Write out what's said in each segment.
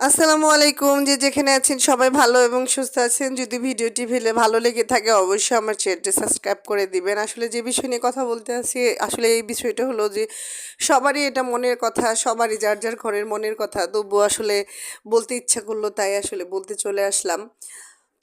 আসসালামু আলাইকুম যে যেখানে আছেন সবাই ভালো এবং সুস্থ আছেন। যদি ভিডিওটি ভেলে ভালো লেগে থাকে অবশ্যই আমার চ্যানেলটি সাবস্ক্রাইব করে দিবেন। আসলে যে বিষয় নিয়ে কথা বলতে আসি, আসলে এই বিষয়টা হলো যে সবারই এটা মনের কথা, সবারই যার যার ঘরের মনের কথা। তবু আসলে বলতে ইচ্ছা করল, তাই আসলে বলতে চলে আসলাম।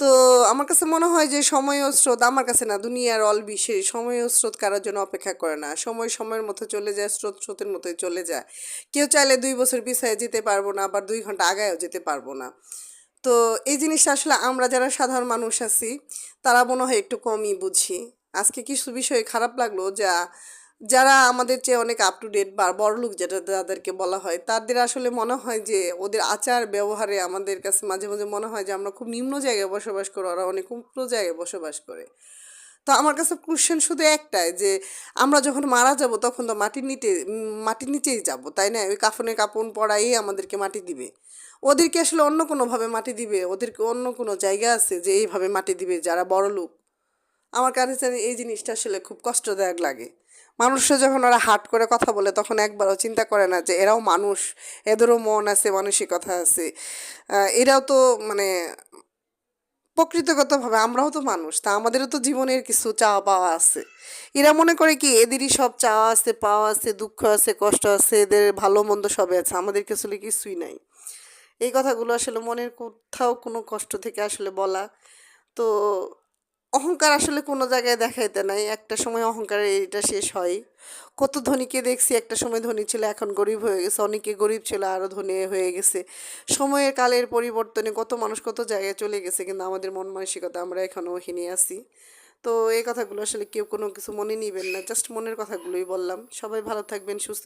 তো আমার কাছে মনে হয় যে সময় ও স্রোত আমার কাছে না, দুনিয়ার অল বিশ্বে সময় ও স্রোত কারোর জন্য অপেক্ষা করে না। সময় সময়ের মতো চলে যায়, স্রোত স্রোতের মতোই চলে যায়। কেউ চাইলে দুই বছর পিছিয়ে যেতে পারব না আবার দুই ঘণ্টা আগায়ও যেতে পারব না। তো এই জিনিসটা আসলে আমরা যারা সাধারণ মানুষ আছি, তারা মনে হয় একটু কমই বুঝি। আজকে কিছু বিষয়ে খারাপ লাগল যা যারা আমাদের চেয়ে অনেক আপ টু ডেট বা বড়লোক যেটা তাদেরকে বলা হয়, তাদের আসলে মনে হয় যে ওদের আচার ব্যবহারে আমাদের কাছে মাঝে মাঝে মনে হয় যে আমরা খুব নিম্ন জায়গায় বসবাস করি, ওরা অনেক উপর জায়গায় বসবাস করে। তো আমার কাছে কোশ্চেন শুধু একটাই যে, আমরা যখন মারা যাব তখন তো মাটির নিচে, মাটির নিচেই যাব, তাই না? ওই কাফনের কাপড় পরাই আমাদেরকে মাটি দিবে। ওদেরকে আসলে অন্য কোনোভাবে মাটি দিবে? ওদেরকে অন্য কোনো জায়গা আছে যে এইভাবে মাটি দিবে যারা বড় লোক? আমার কাছে এই জিনিসটা আসলে খুব কষ্টদায়ক লাগে। মানুষরা যখন ওরা হাট করে কথা বলে, তখন একবারও চিন্তা করে না যে এরাও মানুষ, এদেরও মন আছে, মানসিকতা আছে। এরাও তো মানে প্রকৃতিগতভাবে আমরাও তো মানুষ, তা আমাদেরও তো জীবনের কিছু চাওয়া পাওয়া আছে। এরা মনে করে কি, এদেরই সব চাওয়া আছে, পাওয়া আছে, দুঃখ আছে, কষ্ট আছে, এদের ভালো মন্দ সবই আছে, আমাদের আসলে কিছুই নাই। এই কথাগুলো আসলে মনের কোথাও কোনো কষ্ট থেকে আসলে বলা তো অহংকার আসলে কোনো জায়গায় দেখাইতে নাই। একটা সময় অহংকারের এটা শেষ হয়। কত ধনীকে দেখছি, একটা সময় ধনী ছিল, এখন গরিব হয়ে গেছে, অনেকে গরিব ছিল আরও ধনী হয়ে গেছে। সময়ের কালের পরিবর্তনে কত মানুষ কত জায়গায় চলে গেছে, কিন্তু আমাদের মন মানসিকতা আমরা এখনও ওখানে আছি। তো এই কথাগুলো আসলে কেউ কোনো কিছু মনে নিবেন না জাস্ট মনের কথাগুলোই বললাম। সবাই ভালো থাকবেন, সুস্থ